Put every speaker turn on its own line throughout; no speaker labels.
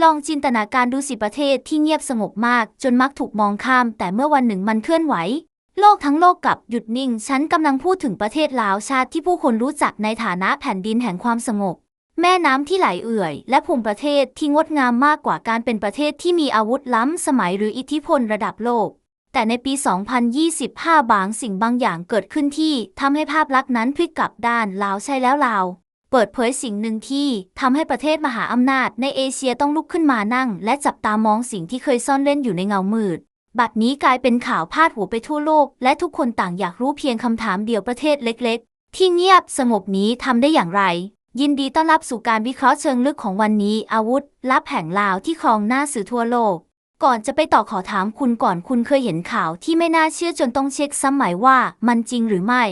ลองจินตนาการดูสิประเทศที่เงียบสงบมาก จนมักถูกมองข้าม แต่เมื่อวันหนึ่งมันเคลื่อนไหว โลกทั้งโลกกลับหยุดนิ่ง ฉันกำลังพูดถึงประเทศลาวชาติที่ผู้คนรู้จักในฐานะแผ่นดินแห่งความสงบ แม่น้ำที่ไหลเอื่อย และภูมิประเทศที่งดงามมากกว่าการเป็นประเทศที่มีอาวุธล้ำสมัยหรืออิทธิพลระดับโลก แต่ในปี 2025 บางสิ่งบางอย่างเกิดขึ้นที่ทำให้ภาพลักษณ์นั้นพลิกกลับด้านลาวใช่แล้วลาว เปิดเผยสิ่งหนึ่งที่ทำให้ประเทศมหาอำนาจในเอเชียต้องลุกขึ้นมานั่ง และจับตามองสิ่งที่เคยซ่อนเล่นอยู่ในเงามืด บัดนี้กลายเป็นข่าวพาดหัวไปทั่วโลก และทุกคนต่างอยากรู้เพียงคำถามเดียวประเทศเล็ก ๆ ที่เงียบสงบนี้ทำได้อย่างไร ยินดีต้อนรับสู่การวิเคราะห์เชิงลึกของวันนี้ อาวุธลับแห่งลาวที่ครองหน้าสื่อทั่วโลกก่อนจะไปต่อขอถามคุณก่อนคุณเคยเห็นข่าวที่ไม่น่าเชื่อจนต้องเช็คซ้ำหมายว่ามันจริงหรือไม่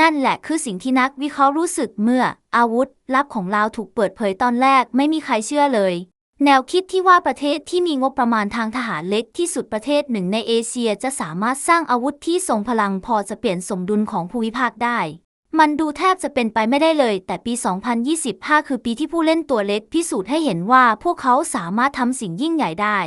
นั่นแหละคือสิ่งที่นักวิเคราะห์รู้สึกเมื่อ อาวุธลับของลาวถูกเปิดเผยตอนแรกไม่มีใครเชื่อเลย แนวคิดที่ว่าประเทศที่มีงบประมาณทางทหารเล็กที่สุดประเทศหนึ่งในเอเชียจะสามารถสร้างอาวุธที่ทรงพลังพอจะเปลี่ยนสมดุลของภูมิภาคได้ มันดูแทบจะเป็นไปไม่ได้เลย แต่ปี 2025 คือปีที่ผู้เล่นตัวเล็กพิสูจน์ให้เห็นว่าพวกเขาสามารถทำสิ่งยิ่งใหญ่ได้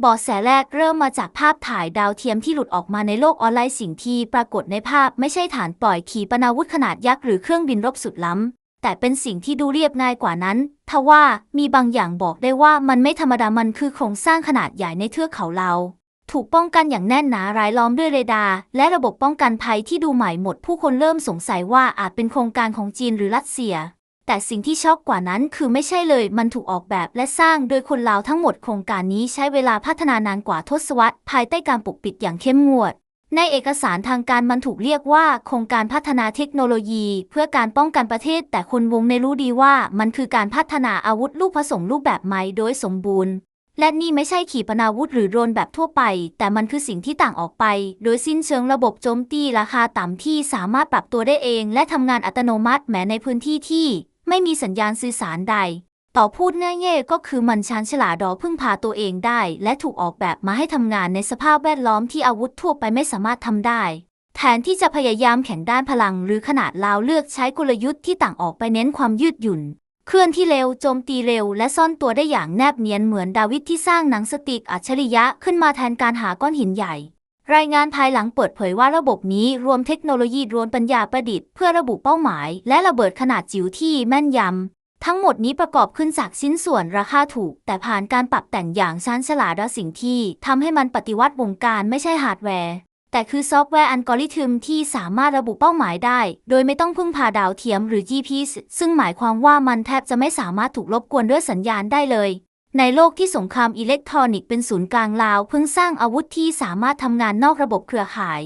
เบาะแสแรกเริ่มมาจากภาพถ่ายดาวเทียมที่หลุดออกมาในโลกออนไลน์สิ่งที่ปรากฏในภาพไม่ใช่ฐานปล่อยขีปนาวุธขนาดยักษ์หรือเครื่องบินรบสุดล้ำ แต่เป็นสิ่งที่ดูเรียบง่ายกว่านั้น ทว่ามีบางอย่างบอกได้ว่ามันไม่ธรรมดา มันคือโครงสร้างขนาดใหญ่ในเทือกเขาเรา ถูกป้องกันอย่างแน่นหนารายล้อมด้วยเรดาร์และระบบป้องกันภัยที่ดูใหม่หมด ผู้คนเริ่มสงสัยว่าอาจเป็นโครงการของจีนหรือรัสเซีย แต่สิ่งที่ช็อกกว่านั้นคือไม่ใช่เลย มันถูกออกแบบและสร้างโดยคนลาวทั้งหมด โครงการนี้ใช้เวลาพัฒนานานกว่าทศวรรษภายใต้การปกปิดอย่างเข้มงวด ในเอกสารทางการมันถูกเรียกว่าโครงการพัฒนาเทคโนโลยี เพื่อการป้องกันประเทศ แต่คนวงในรู้ดีว่ามันคือการพัฒนาอาวุธลูกผสมรูปแบบใหม่โดยสมบูรณ์ และนี่ไม่ใช่ขีปนาวุธหรือโดรนแบบทั่วไป แต่มันคือสิ่งที่ต่างออกไป โดยสิ้นเชิงระบบโจมตีราคาต่ำที่สามารถปรับตัวได้เอง และทำงานอัตโนมัติแม้ในพื้นที่ที่ ไม่มีสัญญาณสื่อสารใด ต่อพูดง่ายๆก็คือมันชานฉลาดอพึ่งพาตัวเองได้ และถูกออกแบบมาให้ทำงานในสภาพแวดล้อมที่อาวุธทั่วไปไม่สามารถทำได้ แทนที่จะพยายามแข่งด้านพลังหรือขนาดลาวเลือกใช้กลยุทธ์ที่ต่างออกไปเน้นความยืดหยุ่น เคลื่อนที่เร็วโจมตีเร็ว และซ่อนตัวได้อย่างแนบเนียนเหมือนดาวิดที่สร้างหนังสติกอัจฉริยะขึ้นมาแทนการหาก้อนหินใหญ่รายงานภายหลังเปิดเผยว่าระบบนี้รวมเทคโนโลยีรนปัญญาประดิษฐ์เพื่อระบุเป้าหมาย และระเบิดขนาดจิ๋วที่แม่นยำ ทั้งหมดนี้ประกอบขึ้นจากชิ้นส่วนราคาถูก แต่ผ่านการปรับแต่งอย่างชาญฉลาดและสิ่งที่ทำให้มันปฏิวัติวงการไม่ใช่ฮาร์ดแวร์ แต่คือซอฟต์แวร์อัลกอริทึมที่สามารถระบุเป้าหมายได้ โดยไม่ต้องพึ่งพาดาวเทียมหรือ GPS ซึ่งหมายความว่ามันแทบจะไม่สามารถถูกรบกวนด้วยสัญญาณได้เลย ในโลกที่สงครามอิเล็กทรอนิกส์เป็นศูนย์กลางลาว เพิ่งสร้างอาวุธที่สามารถทำงานนอกระบบเครือข่าย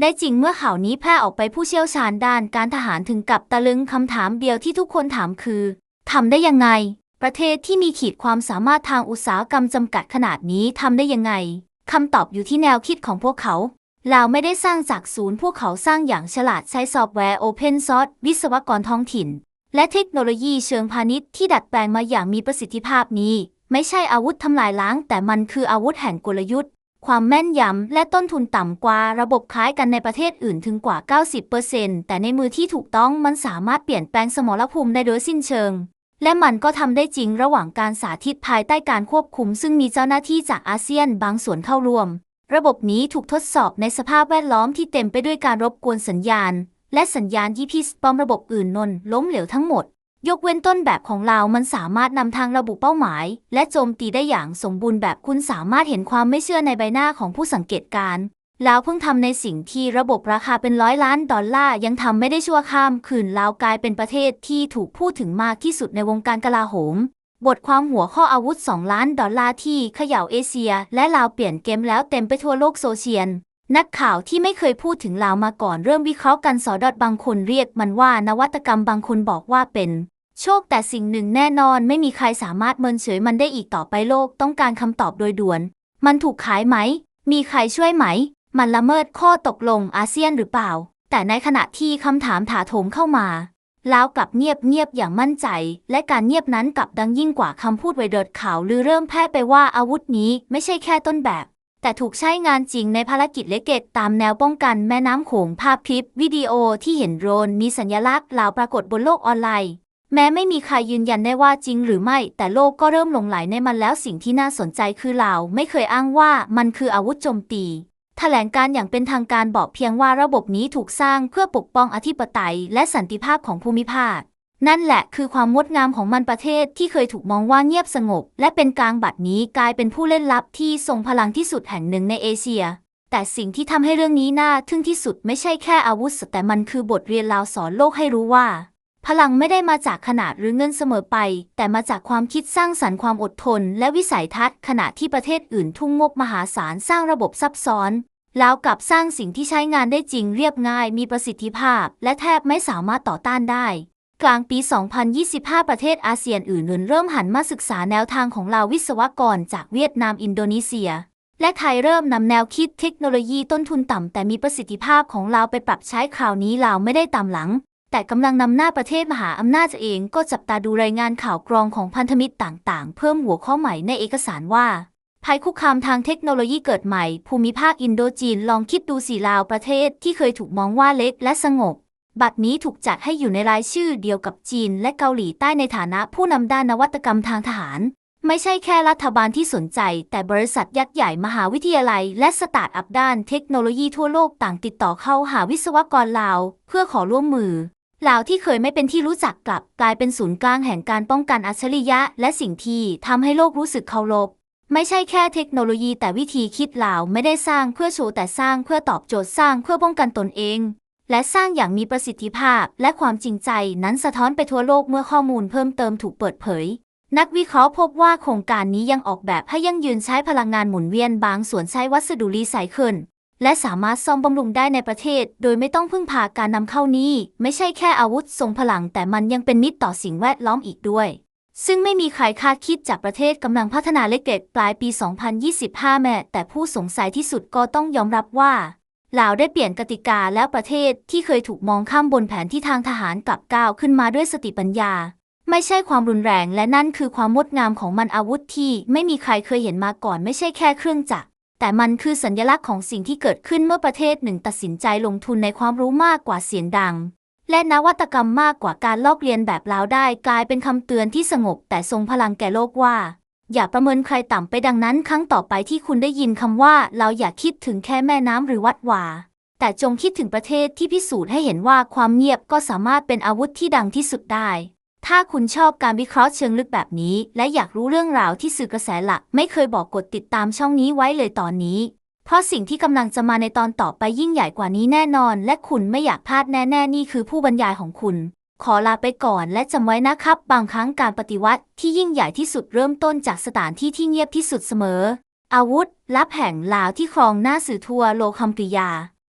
ได้จริงเมื่อข่าวนี้แพร่ออกไปผู้เชี่ยวชาญด้านการทหารถึงกับตะลึงคำถามเดียวที่ทุกคนถามคือ ทำได้ยังไง ประเทศที่มีขีดความสามารถทางอุตสาหกรรมจำกัดขนาดนี้ทำได้ยังไงคำตอบอยู่ที่แนวคิดของพวกเขาลาวไม่ได้สร้างจากศูนย์พวกเขาสร้างอย่างฉลาดใช้ซอฟต์แวร์ Open Source วิศวกรท้องถิ่น และเทคโนโลยีเชิงพาณิชย์ที่ดัดแปลงมาอย่างมีประสิทธิภาพนี้ ไม่ใช่อาวุธทำลายล้าง แต่มันคืออาวุธแห่งกลยุทธ์ ความแม่นยำและต้นทุนต่ำกว่าระบบคล้ายกันในประเทศอื่นถึงกว่า 90%แต่ในมือที่ถูกต้องมันสามารถเปลี่ยนแปลงสมรภูมิได้โดยสิ้นเชิง และมันก็ทำได้จริงระหว่างการสาธิตภายใต้การควบคุม ซึ่งมีเจ้าหน้าที่จากอาเซียนบางส่วนเข้าร่วม ระบบนี้ถูกทดสอบในสภาพแวดล้อมที่เต็มไปด้วยการรบกวนสัญญาณ และสัญญาณ GPS ปลอมระบบอื่นนนล้มเหลวทั้งหมด ยกเว้นต้นแบบของเรามันสามารถนำทางระบุเป้าหมาย และโจมตีได้อย่างสมบูรณ์แบบคุณสามารถเห็นความไม่เชื่อในใบหน้าของผู้สังเกตการ ณ์ลาวเพิ่งทำในสิ่งที่ระบบราคาเป็นร้อยล้านดอลลาร์ยังทำไม่ได้ชั่วข้ามคืนลาวกลายเป็นประเทศที่ถูกพูดถึงมากที่สุดในวงการกลาโหม บทความหัวข้ออาวุธ 2 ล้านดอลลาร์ที่เขย่าเอเชีย และลาวเปลี่ยนเกมแล้วเต็มไปทั่วโลกโซเชียลนักข่าวที่ไม่เคยพูดถึงลาวมาก่อนเริ่มวิเคราะห์กันสอดอดบางคนเรียกมันว่านวัตกรรมบางคนบอกว่าเป็น โชคแต่สิ่งหนึ่งแน่นอนไม่มีใครสามารถเมินเฉยมันได้อีกต่อไปโลกต้องการคำตอบโดยด่วน มันถูกขายไหม มีใครช่วยไหม มันละเมิดข้อตกลงอาเซียนหรือเปล่า แต่ในขณะที่คำถามถาโถมเข้ามาลาวกลับเงียบเงียบอย่างมั่นใจ และการเงียบนั้นกลับดังยิ่งกว่าคำพูดไวเดิดข่าวหรือเริ่มแพร่ไปว่าอาวุธนี้ไม่ใช่แค่ต้นแบบ แต่ถูกใช้งานจริงในภารกิจเล็กๆตามแนวป้องกันแม่น้ำโขงภาพคลิป วิดีโอที่เห็นโดรนมีสัญลักษณ์ลาวปรากฏบนโลกออนไลน์แม้ไม่มีใครยืนยันได้ว่าจริงหรือไม่ แต่โลกก็เริ่มหลงไหลในมันแล้วสิ่งที่น่าสนใจคือลาวไม่เคยอ้างว่ามันคืออาวุธโจมตี แถลงการอย่างเป็นทางการบอกเพียงว่าระบบนี้ถูกสร้างเพื่อปกป้องอธิปไตย และสันติภาพของภูมิภาค นั่นแหละคือความงดงามของมันประเทศที่เคยถูกมองว่าเงียบสงบ และเป็นกลางบัดนี้กลายเป็นผู้เล่นลับที่ทรงพลังที่สุดแห่งหนึ่งในเอเชีย แต่สิ่งที่ทำให้เรื่องนี้น่าทึ่งที่สุดไม่ใช่แค่อาวุธแต่มันคือบทเรียนลาวสอนโลกให้รู้ว่า พลังไม่ได้มาจากขนาดหรือเงินเสมอไป แต่มาจากความคิดสร้างสรรค์ความอดทน และวิสัยทัศน์ขณะที่ประเทศอื่นทุ่งงบมหาศาลสร้างระบบซับซ้อน แล้วกลับสร้างสิ่งที่ใช้งานได้จริงเรียบง่าย มีประสิทธิภาพ และแทบไม่สามารถต่อต้านได้ กลางปี 2025 ประเทศอาเซียนอื่นเริ่มหันมาศึกษาแนวทางของลาวิศวกรจากเวียดนามอินโดนีเซียและไทยเริ่มนำแนวคิดเทคโนโลยีต้นทุนต่ำแต่มีประสิทธิภาพของลาไปปรับใช้คราวนี้ลาไม่ได้ตามหลัง แต่กำลังนำหน้าประเทศมหาอำนาจเองก็จับตาดูรายงานข่าวกรองของพันธมิตรต่างๆ เพิ่มหัวข้อใหม่ในเอกสารว่าภัยคุกคามทางเทคโนโลยีเกิดใหม่ ภูมิภาคอินโดจีนลองคิดดูสีลาวประเทศที่เคยถูกมองว่าเล็กและสงบ บัดนี้ถูกจัดให้อยู่ในรายชื่อเดียวกับจีนและเกาหลีใต้ในฐานะผู้นำด้านนวัตกรรมทางทหาร ไม่ใช่แค่รัฐบาลที่สนใจ แต่บริษัทยักษ์ใหญ่มหาวิทยาลัย และสตาร์ทอัพด้านเทคโนโลยีทั่วโลกต่างติดต่อเข้าหาวิศวกรลาว เพื่อขอร่วมมือ ลาวที่เคยไม่เป็นที่รู้จักกลับกลายเป็นศูนย์กลางแห่งการป้องกันอัจฉริยะ และสิ่งที่ทำให้โลกรู้สึกเคารพไม่ใช่แค่เทคโนโลยีแต่วิธีคิดลาวไม่ได้สร้างเพื่อโชว์แต่สร้างเพื่อตอบโจทย์สร้างเพื่อป้องกันตนเอง และสร้างอย่างมีประสิทธิภาพและความจริงใจนั้นสะท้อนไปทั่วโลกเมื่อข้อมูลเพิ่มเติมถูกเปิดเผย นักวิเคราะห์พบว่าโครงการนี้ยังออกแบบให้ยั่งยืนใช้พลังงานหมุนเวียนบางส่วนใช้วัสดุรีไซเคิล และสามารถซ่อมบำรุงได้ในประเทศ โดยไม่ต้องพึ่งพาการนำเข้านี้ ไม่ใช่แค่อาวุธทรงพลัง แต่มันยังเป็นมิตรต่อสิ่งแวดล้อมอีกด้วย ซึ่งไม่มีใครคาดคิดจากประเทศกำลังพัฒนาเล็กๆปลายปี 2025 แม้แต่ผู้สงสัยที่สุดก็ต้องยอมรับว่าลาวได้เปลี่ยนกติกาแล้วประเทศที่เคยถูกมองข้ามบนแผนที่ทางทหารกลับก้าวขึ้นมาด้วยสติปัญญา ไม่ใช่ความรุนแรงและนั่นคือความงดงามของมันอาวุธที่ไม่มีใครเคยเห็นมาก่อนไม่ใช่แค่เครื่องจักร แต่มันคือสัญลักษณ์ของสิ่งที่เกิดขึ้นเมื่อประเทศหนึ่งตัดสินใจลงทุนในความรู้มากกว่าเสียงดัง และนวัตกรรมมากกว่าการลอกเลียนแบบลาวได้กลายเป็นคำเตือนที่สงบแต่ทรงพลังแก่โลกว่า อย่าประเมินใครต่ำไปดังนั้น ครั้งต่อไปที่คุณได้ยินคำว่าเราอย่าคิดถึงแค่แม่น้ำหรือวัดวาแต่จงคิดถึงประเทศที่พิสูจน์ให้เห็นว่าความเงียบก็สามารถเป็นอาวุธที่ดังที่สุดได้ ถ้าคุณชอบการวิเคราะห์เชิงลึกแบบนี้ และอยากรู้เรื่องราวที่สื่อกระแสหลัก ไม่เคยบอกกดติดตามช่องนี้ไว้เลยตอนนี้ เพราะสิ่งที่กำลังจะมาในตอนต่อไปยิ่งใหญ่กว่านี้แน่นอน และคุณไม่อยากพลาดแน่ ๆ นี่คือผู้บรรยายของคุณ ขอลาไปก่อนและจำไว้นะครับ บางครั้งการปฏิวัติที่ยิ่งใหญ่ที่สุดเริ่มต้นจากสถานที่ที่เงียบที่สุดเสมอ อาวุธลับแห่งลาวที่ครองหน้าสื่อทัวโลคำกริยา